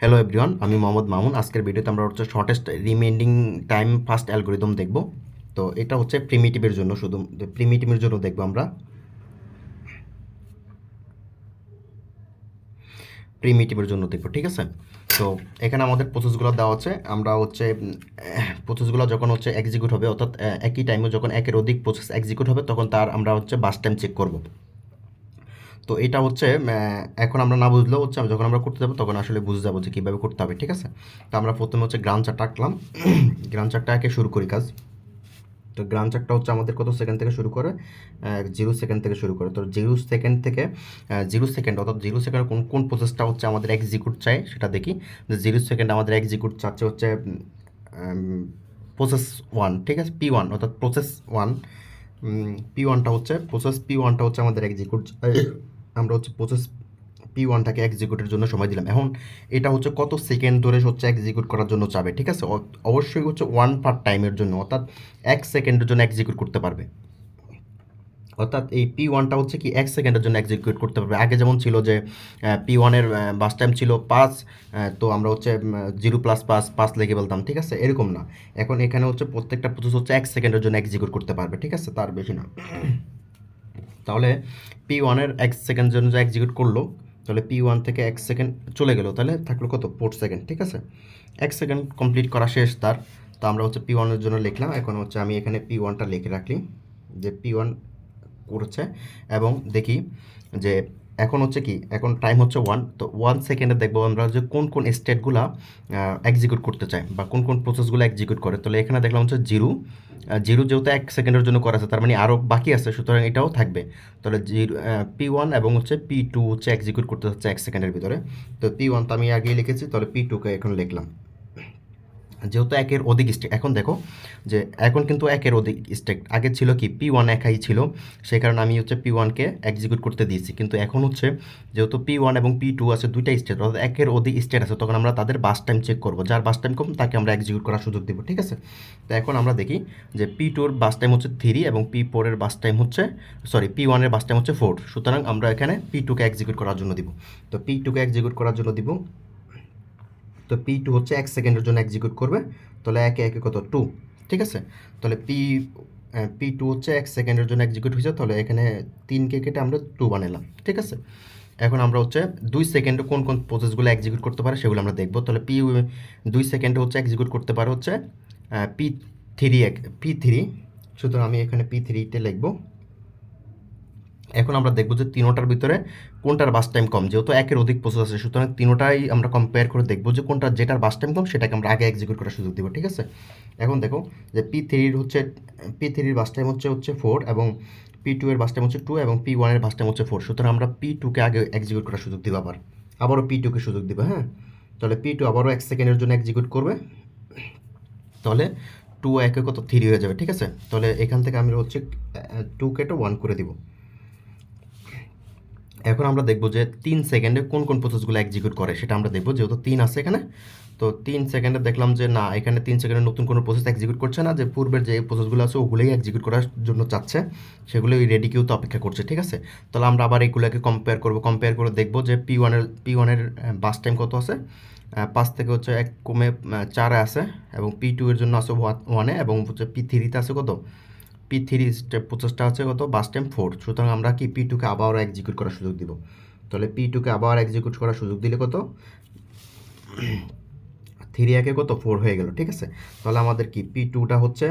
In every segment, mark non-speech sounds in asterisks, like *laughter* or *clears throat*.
Hello everyone আমি মোহাম্মদ মামুন। আজকের ভিডিওতে আমরা হচ্ছে shortest remaining time first algorithm দেখব। তো এটা হচ্ছে প্রিমিটিভের জন্য শুধু প্রিমিটিভের জন্য দেখব আমরা। প্রিমিটিভের জন্য দেখব, ঠিক আছে? তো এখানে আমাদের প্রসেসগুলো দেওয়া আছে। আমরা হচ্ছে প্রসেসগুলো যখন হচ্ছে এক্সিকিউট হবে, অর্থাৎ একই টাইমে যখন একের অধিক প্রসেস এক্সিকিউট হবে, তখন তার আমরা হচ্ছে বাস টাইম চেক করব। তো এটা হচ্ছে এখন আমরা না বুঝলেও হচ্ছে যখন আমরা করতে যাব তখন আসলে বুঝে যাব যে কীভাবে করতে হবে, ঠিক আছে? তো আমরা প্রথমে হচ্ছে গ্রাম চারটা আঁকলাম। *clears throat* গ্রাম চারটা একে শুরু করি কাজ। তো গ্রাম চারটা হচ্ছে আমাদের কত সেকেন্ড থেকে শুরু করে? জিরো সেকেন্ড থেকে শুরু করে। তো জিরো সেকেন্ড থেকে জিরো সেকেন্ড, অর্থাৎ জিরো সেকেন্ড কোন কোন প্রসেসটা হচ্ছে আমাদের এক্সিকিউট চাই সেটা দেখি। যে জিরো সেকেন্ড আমাদের এক্সিকিউট চাচ্ছে হচ্ছে প্রসেস ওয়ান ঠিক আছে? পি ওয়ান অর্থাৎ প্রসেস ওয়ান পি ওয়ানটা হচ্ছে প্রসেস পি ওয়ানটা হচ্ছে আমাদের এক্সিকিউট আমরা হচ্ছে প্রসেস পি ওয়ানটাকে এক্সিকিউটের জন্য সময় দিলাম। এখন এটা হচ্ছে কত সেকেন্ড ধরে হচ্ছে এক্সিকিউট করার জন্য চাবে, ঠিক আছে? অবশ্যই হচ্ছে ওয়ান পার টাইমের জন্য, অর্থাৎ এক সেকেন্ডের জন্য এক্সিকিউট করতে পারবে। অর্থাৎ এই পি ওয়ানটা হচ্ছে কি এক সেকেন্ডের জন্য এক্সিকিউট করতে পারবে। আগে যেমন ছিল যে পি ওয়ানের বাস টাইম ছিল পাঁচ তো আমরা হচ্ছে জিরো প্লাস পাঁচ পাঁচ লেগে বলতাম ঠিক আছে? এরকম না। এখন এখানে হচ্ছে প্রত্যেকটা প্রসেস হচ্ছে এক সেকেন্ডের জন্য এক্সিকিউট করতে পারবে, ঠিক আছে? তার বেশি না। তাহলে পি ওয়ানের এক সেকেন্ড জন্য যে এক্সিকিউট করল, তাহলে পি ওয়ান থেকে এক সেকেন্ড চলে গেলো, তাহলে থাকল কত? ফোর সেকেন্ড ঠিক আছে? এক সেকেন্ড কমপ্লিট করা শেষ তার। তো আমরা হচ্ছে পি ওয়ানের জন্য লিখলাম। এখন হচ্ছে আমি এখানে পি ওয়ানটা লিখে রাখলি যে পি ওয়ান করছে এবং দেখি যে এখন হচ্ছে কি, এখন টাইম হচ্ছে ওয়ান তো ওয়ান সেকেন্ডে দেখব আমরা যে কোন কোন স্টেটগুলা এক্সিকিউট করতে চাই বা কোন কোন প্রসেসগুলো এক্সিকিউট করে। তাহলে এখানে দেখলাম হচ্ছে জিরো জিরো যেহেতু এক সেকেন্ডের জন্য করা আছে, তার মানে আরও বাকি আছে, সুতরাং এটাও থাকবে। তাহলে জিরো পি ওয়ান এবং হচ্ছে পি টু হচ্ছে এক্সিকিউট করতে হচ্ছে এক সেকেন্ডের ভিতরে। তো পি ওয়ান তো আমি আগেই লিখেছি, তাহলে পি টুকে এখন লিখলাম। যেহেতু একের অধিক স্টেক এখন দেখো যে এখন কিন্তু একের অধিক স্টেক আগে ছিল কি পি ওয়ান একাই ছিল, সেই কারণে আমি হচ্ছে পি ওয়ানকে এক্সিকিউট করতে দিয়েছি। কিন্তু এখন হচ্ছে যেহেতু পি ওয়ান এবং পি টু আছে দুইটা স্টেট অর্থাৎ একের অধিক স্টেট আছে, তখন আমরা তাদের বাস টাইম চেক করব। যার বাস টাইম কম, তাকে আমরা এক্সিকিউট করার সুযোগ দেবো, ঠিক আছে? তো এখন আমরা দেখি যে পি টুর বাস টাইম হচ্ছে থ্রি এবং পি ফোরের বাস টাইম হচ্ছে সরি পি ওয়ানের বাস টাইম হচ্ছে ফোর সুতরাং আমরা এখানে পি টুকে এক্সিকিউট করার জন্য দিব। তো পি টুকে এক্সিকিউট করার জন্য দিব তো পি টু হচ্ছে এক সেকেন্ডের জন্য এক্সিকিউট করবে। তাহলে একে একে কত? টু ঠিক আছে? তাহলে পি পি টু হচ্ছে এক সেকেন্ডের জন্য এক্সিকিউট হয়েছে। তাহলে এখানে তিনকে কেটে আমরা টু বানালাম, ঠিক আছে? এখন আমরা হচ্ছে দুই সেকেন্ডে কোন কোন প্রসেসগুলো এক্সিকিউট করতে পারে সেগুলো আমরা দেখব। তাহলে পি দুই সেকেন্ডে হচ্ছে এক্সিকিউট করতে পারে হচ্ছে পি থ্রি এক পি থ্রি সুতরাং আমি এখানে পি থ্রিতে লিখব। এখন আমরা দেখব যে তিনোটার ভিতরে কোনটার বাস টাইম কম, যেহেতু একের অধিক প্রসেস আছে, সুতরাং তিনোটাই আমরা কম্পেয়ার করে দেখব যে কোনটা যেটার বাস টাইম কম, সেটাকে আমরা আগে এক্সিকিউট করার সুযোগ দেবো, ঠিক আছে? এখন দেখো যে পি থ্রির হচ্ছে পি থ্রির বাস টাইম হচ্ছে হচ্ছে ফোর এবং পি টু এর বাস টাইম হচ্ছে টু এবং পি ওয়ানের বাস টাইম হচ্ছে ফোর সুতরাং আমরা পি টুকে আগে এক্সিকিউট করার সুযোগ দিব আবার। আবারও পি টুকে সুযোগ দিব হ্যাঁ? তাহলে পি টু আবারও এক সেকেন্ডের জন্য এক্সিকিউট করবে। তাহলে টু একে কত? থ্রি হয়ে যাবে, ঠিক আছে? তাহলে এখান থেকে আমি হচ্ছে টু কেটে ওয়ান করে দিব। এখন আমরা দেখব যে তিন সেকেন্ডে কোন কোন প্রসেসগুলো এক্সিকিউট করে, সেটা আমরা দেখব, যেহেতু তিন আছে এখানে। তো তিন সেকেন্ডে দেখলাম যে না, এখানে তিন সেকেন্ডে নতুন কোনো প্রসেস এক্সিকিউট করছে না, যে পূর্বের যে প্রসেসগুলো আছে ওগুলোই এক্সিকিউট করার জন্য চাচ্ছে। সেগুলো ওই রেডি কিউ তো অপেক্ষা করছে, ঠিক আছে? তাহলে আমরা আবার এগুলোকে কম্পেয়ার করব কম্পেয়ার করে দেখব যে পি ওয়ানের পি ওয়ানের বাস টাইম কত আছে? পাঁচ থেকে হচ্ছে এক কমে চারে আছে, এবং পি টু এর জন্য আছে ওয়ানে এবং হচ্ছে পি থ্রিতে আছে কত? পি থ্রি স্টেপ প্রসেসটা আছে কত? বাস টাইম ফোর সুতরাং আমরা কি পি টুকে আবার এক্সিকিউট করার সুযোগ দিব? তাহলে পি টুকে আবার এক্সিকিউট করার সুযোগ দিলে কত? থ্রি একে কত? ফোর হয়ে গেল, ঠিক আছে? তাহলে আমাদের কি পি টুটা হচ্ছে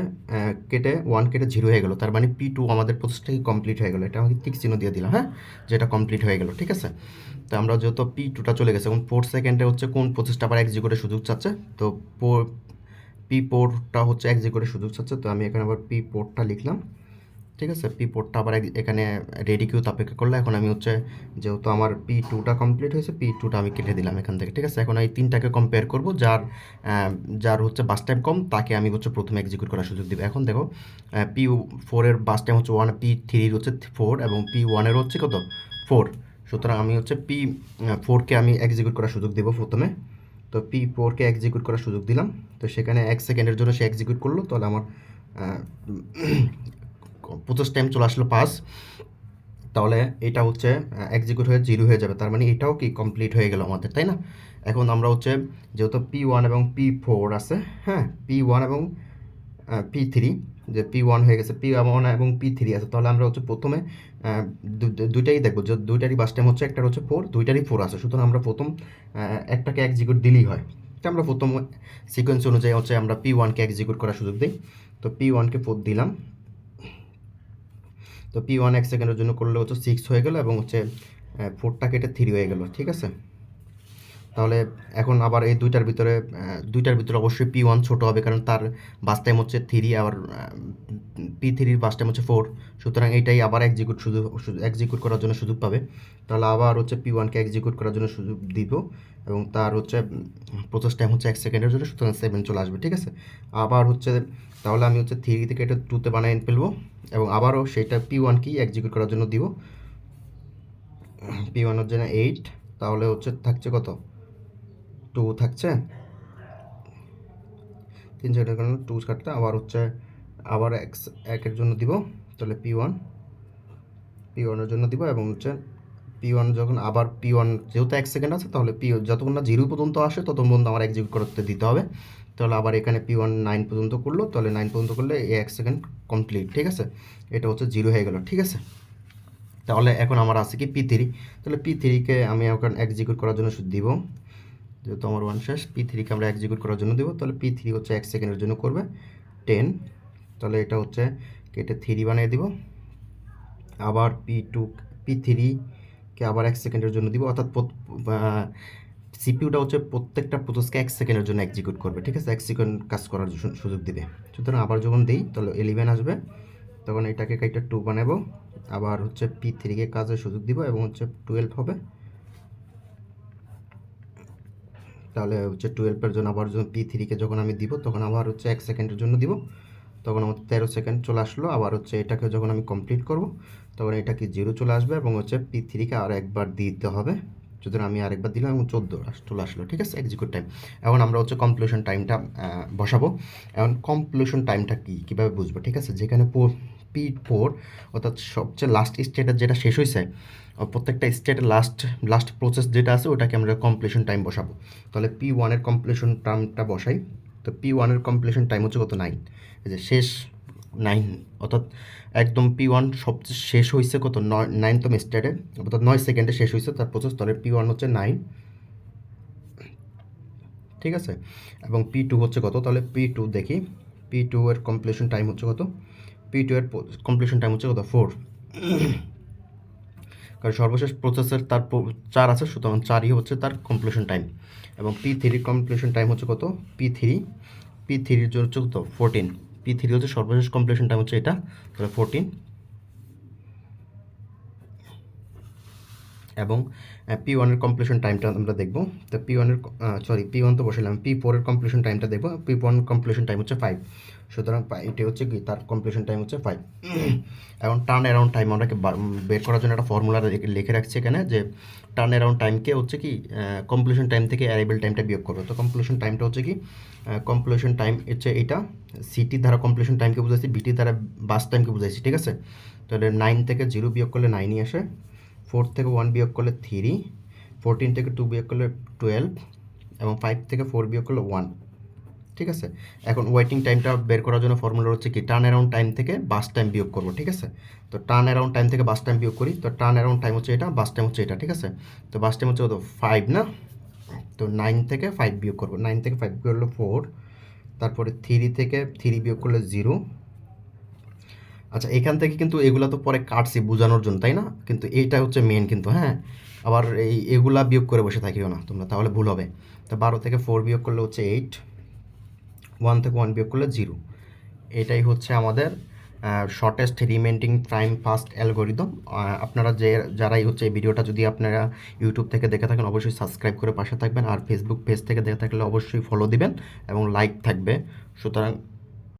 কেটে ওয়ান কেটে জিরো হয়ে গেল। তার মানে পি টু আমাদের প্রসেসটা কি কমপ্লিট হয়ে গেল? এটা আমাকে ঠিক চিহ্ন দিয়ে দিলাম হ্যাঁ? যেটা কমপ্লিট হয়ে গেল, ঠিক আছে? তো আমরা যেহেতু পি টুটা চলে গেছে এবং ফোর সেকেন্ডে হচ্ছে কোন প্রসেসটা আবার এক্সিকিউটের সুযোগ চাচ্ছে? তো পি পোর্টটা হচ্ছে এক্সিকিউটের সুযোগ চাচ্ছে, তো আমি এখানে আবার পি পোর্টটা লিখলাম, ঠিক আছে? পি পোর্টটা আবার এখানে রেডি কিউ অপেক্ষা করলে, এখন আমি হচ্ছে যেহেতু আমার পি টুটা কমপ্লিট হয়েছে পি টুটা আমি কেটে দিলাম এখান থেকে, ঠিক আছে? এখন এই তিনটাকে কম্পেয়ার করব, যার যার হচ্ছে বাস টাইম কম, তাকে আমি হচ্ছে প্রথমে এক্সিকিউট করার সুযোগ দিব। এখন দেখো পি ফোরের বাস টাইম হচ্ছে ওয়ান পি থ্রির হচ্ছে ফোর এবং পি ওয়ানের হচ্ছে কত? ফোর সুতরাং আমি হচ্ছে পি ফোরকে আমি এক্সিকিউট করার সুযোগ দেবো প্রথমে। তো পি ফোরকে এক্সিকিউট করার সুযোগ দিলাম। তো সেখানে এক সেকেন্ডের জন্য সে এক্সিকিউট করল, তাহলে আমার প্রসেস টাইম চলে আসলো পাস তাহলে এটা হচ্ছে এক্সিকিউট হয়ে জিরো হয়ে যাবে। তার মানে এটাও কি কমপ্লিট হয়ে গেল আমাদের, তাই না? এখন আমরা হচ্ছে, যেহেতু পি ওয়ান এবং পি ফোর আছে হ্যাঁ পি ওয়ান এবং পি থ্রি যে পি ওয়ান হয়ে গেছে পি ওয়ান এবং পি থ্রি আছে, তাহলে আমরা হচ্ছে প্রথমে দুইটাই দেখব। যে দুইটারই বাস টাইম হচ্ছে একটা হচ্ছে ফোর দুইটারই ফোর আছে। সুতরাং আমরা প্রথম একটাকে এক্সিকিউট দিলেই হয়। তো আমরা প্রথম সিকোয়েন্স অনুযায়ী হচ্ছে আমরা পি ওয়ানকে এক্সিকিউট করার সুযোগ দিই। তো পি ওয়ানকে ফোর দিলাম। তো পি ওয়ান এক সেকেন্ডের জন্য করলে হচ্ছে সিক্স হয়ে গেল এবং হচ্ছে ফোরটা কেটে থ্রি হয়ে গেল। ঠিক আছে? তাহলে এখন আবার এই দুইটার ভিতরে দুইটার ভিতরে অবশ্যই পি ওয়ান ছোটো হবে কারণ তার বাস টাইম হচ্ছে থ্রি আবার পি থ্রির বাস টাইম হচ্ছে ফোর সুতরাং এইটাই আবার এক্সিকিউট সুযোগ এক্সিকিউট করার জন্য সুযোগ পাবে। তাহলে আবার হচ্ছে পি ওয়ানকে এক্সিকিউট করার জন্য সুযোগ দিব এবং তার হচ্ছে প্রসেস টাইম হচ্ছে এক সেকেন্ডের জন্য, সুতরাং সেভেন চলে আসবে, ঠিক আছে? আবার হচ্ছে, তাহলে আমি হচ্ছে থ্রি থেকে এটা টুতে বানিয়ে ফেলব এবং আবারও সেইটা পি ওয়ানকেই এক্সিকিউট করার জন্য দিব। পি ওয়ানের জন্য এইট তাহলে হচ্ছে থাকছে কত? টু থাকছে। তিন সেকেন্ডের কারণে টু কাটতে, আবার হচ্ছে, আবার এক্স একের জন্য দিব, তাহলে পি ওয়ান পি ওয়ানের জন্য দিব এবং হচ্ছে পি ওয়ান যখন, আবার পি ওয়ান যেহেতু এক সেকেন্ড আছে, তাহলে পি যতক্ষণ না জিরো পর্যন্ত আসে, ততক্ষণ পর্যন্ত আমার এক্সিকিউট করতে দিতে হবে। তাহলে আবার এখানে পি ওয়ান নাইন পর্যন্ত করল, তাহলে নাইন পর্যন্ত করলে এই এক সেকেন্ড কমপ্লিট ঠিক আছে? এটা হচ্ছে জিরো হয়ে গেল, ঠিক আছে? তাহলে এখন আমার আছে কি পি থ্রি তাহলে পি থ্রিকে আমি এখন এক্সিকিউট করার জন্য দিব। যেহেতু আমার ওয়ান শেষ পি থ্রিকে আমরা এক্সিকিউট করার জন্য দেবো। তাহলে পি থ্রি হচ্ছে এক সেকেন্ডের জন্য করবে। টেন তাহলে এটা হচ্ছে কেটে থ্রি বানিয়ে দিব। আবার পি টু পি থ্রিকে আবার এক সেকেন্ডের জন্য দিব। অর্থাৎ সিপিউটা হচ্ছে প্রত্যেকটা প্রসেসকে এক সেকেন্ডের জন্য এক্সিকিউট করবে, ঠিক আছে? এক সেকেন্ড কাজ করার সুযোগ দিবে। সুতরাং আবার যখন দিই, তাহলে এলিভেন আসবে। তখন এটাকে কাইটা টু বানাবো। আবার হচ্ছে পি থ্রিকে কাজের সুযোগ দিব এবং হচ্ছে টুয়েলভ হবে। তাহলে হচ্ছে টুয়েলভের জন্য আবার যখন পি থ্রিকে যখন আমি দিব, তখন আবার হচ্ছে এক সেকেন্ডের জন্য দিব। তখন আমার তেরো সেকেন্ড চলে আসলো, আবার হচ্ছে এটাকে যখন আমি কমপ্লিট করব, তখন এটা কি জিরো চলে আসবে এবং হচ্ছে পি থ্রিকে আর একবার দিতে হবে। সুতরাং আমি আরেকবার দিলাম এবং চোদ্দ চলে আসলো, ঠিক আছে? এক্সিকিউট টাইম এখন আমরা হচ্ছে কমপ্লিশন টাইমটা বসাবো। এখন কমপ্লিশন টাইমটা কী? কীভাবে বুঝব? ঠিক আছে? যেখানে পি ফোর অর্থাৎ সবচেয়ে লাস্ট স্টেটের যেটা শেষ হয়েছে প্রত্যেকটা স্টেটের লাস্ট লাস্ট প্রসেস যেটা আছে, ওটাকে আমরা কমপ্লিশন টাইম বসাবো। তাহলে পি ওয়ানের কমপ্লিশন টাইমটা বসাই। তো পি ওয়ানের কমপ্লিশন টাইম হচ্ছে কত? নাইন এই যে শেষ নাইন অর্থাৎ একদম পি ওয়ান সবচেয়ে শেষ হয়েছে কত? নয় নাইনতম স্টেটে অর্থাৎ নয় সেকেন্ডে শেষ হয়েছে তার প্রসেস তাহলে পি ওয়ান হচ্ছে নাইন ঠিক আছে? এবং পি টু হচ্ছে কত? তাহলে পি টু দেখি। পি টু এর কমপ্লিশন টাইম হচ্ছে কত? পি টু এর কমপ্লিশন টাইম হচ্ছে কত? ফোর কারণ সর্বশেষ প্রসেসের তার চার আছে, সুতরাং চারই হচ্ছে তার কমপ্লিশন টাইম এবং পি থ্রির কমপ্লিশন টাইম হচ্ছে কত? পি থ্রি পি থ্রির জন্য হচ্ছে কত? ফোরটিন পি থ্রি হচ্ছে সর্বশেষ কমপ্লিশন টাইম হচ্ছে এটা? তাহলে ফোরটিন এবং পি ওয়ানের কমপ্লিশন টাইমটা আমরা দেখব। তো পি ওয়ানের সরি পি ওয়ান তো বসালাম পি ফোরের কমপ্লিশন টাইমটা দেখব। পি ওয়ান কমপ্লিশন টাইম হচ্ছে ফাইভ সুতরাং এটা হচ্ছে কি? তার কমপ্লিশন টাইম হচ্ছে ফাইভ এবং টার্ন অ্যারাউন্ড টাইম আমরা বের করার জন্য একটা ফর্মুলা লিখে রাখছি এখানে যে টার্ন অ্যারাউন্ড টাইমকে হচ্ছে কি কমপ্লিশন টাইম থেকে অ্যারাইভেল টাইমটা বিয়োগ করবে। তো কমপ্লিশন টাইমটা হচ্ছে কি কমপ্লিশন টাইম হচ্ছে এটা সিটি দ্বারা কমপ্লিশন টাইমকে বুঝাইছি বিটি দ্বারা বাস টাইমকে বুঝাইছি, ঠিক আছে? তাহলে নাইন থেকে জিরো বিয়োগ করলে নাইনই আসে। ফোর থেকে ওয়ান বিয়োগ করলে থ্রি, ফোরটিন থেকে টু বিয়োগ করলে টুয়েলভ, এবং ফাইভ থেকে ফোর বিয়োগ করলে ওয়ান। ঠিক আছে? এখন ওয়েটিং টাইমটা বের করার জন্য ফর্মুলা হচ্ছে কি টার্ন অ্যারাউন্ড টাইম থেকে বাস টাইম বিয়োগ করব, ঠিক আছে? তো টার্ন অ্যারাউন্ড টাইম থেকে বাস টাইম বিয়োগ করি, তো টার্ন অ্যারাউন্ড টাইম হচ্ছে এটা বাস টাইম হচ্ছে এটা, ঠিক আছে? তো বাস টাইম হচ্ছে কত? ফাইভ না? তো নাইন থেকে ফাইভ বিয়োগ করব নাইন থেকে ফাইভ বিয়োগ করলে ফোর তারপরে থ্রি থেকে থ্রি বিয়োগ করলে জিরো আচ্ছা এখান থেকে কিন্তু এগুলা তো পরে কাটছি বোঝানোর জন্য, তাই না? কিন্তু এইটা হচ্ছে মেন কিন্তু হ্যাঁ? আবার এই এগুলা বিয়োগ করে বসে থাকিও না তোমরা, তাহলে ভুল হবে। তো বারো থেকে ফোর বিয়োগ করলে হচ্ছে এইট ওয়ান থেকে ওয়ান বিয়োগ করলে জিরো এটাই হচ্ছে আমাদের shortest remaining time fast algorithm আপনারা যে, যারাই হচ্ছে এই ভিডিওটা যদি আপনারা ইউটিউব থেকে দেখে থাকেন, অবশ্যই সাবস্ক্রাইব করে পাশে থাকবেন। আর ফেসবুক পেজ থেকে দেখে থাকলে অবশ্যই ফলো দিবেন এবং লাইক থাকবে। সুতরাং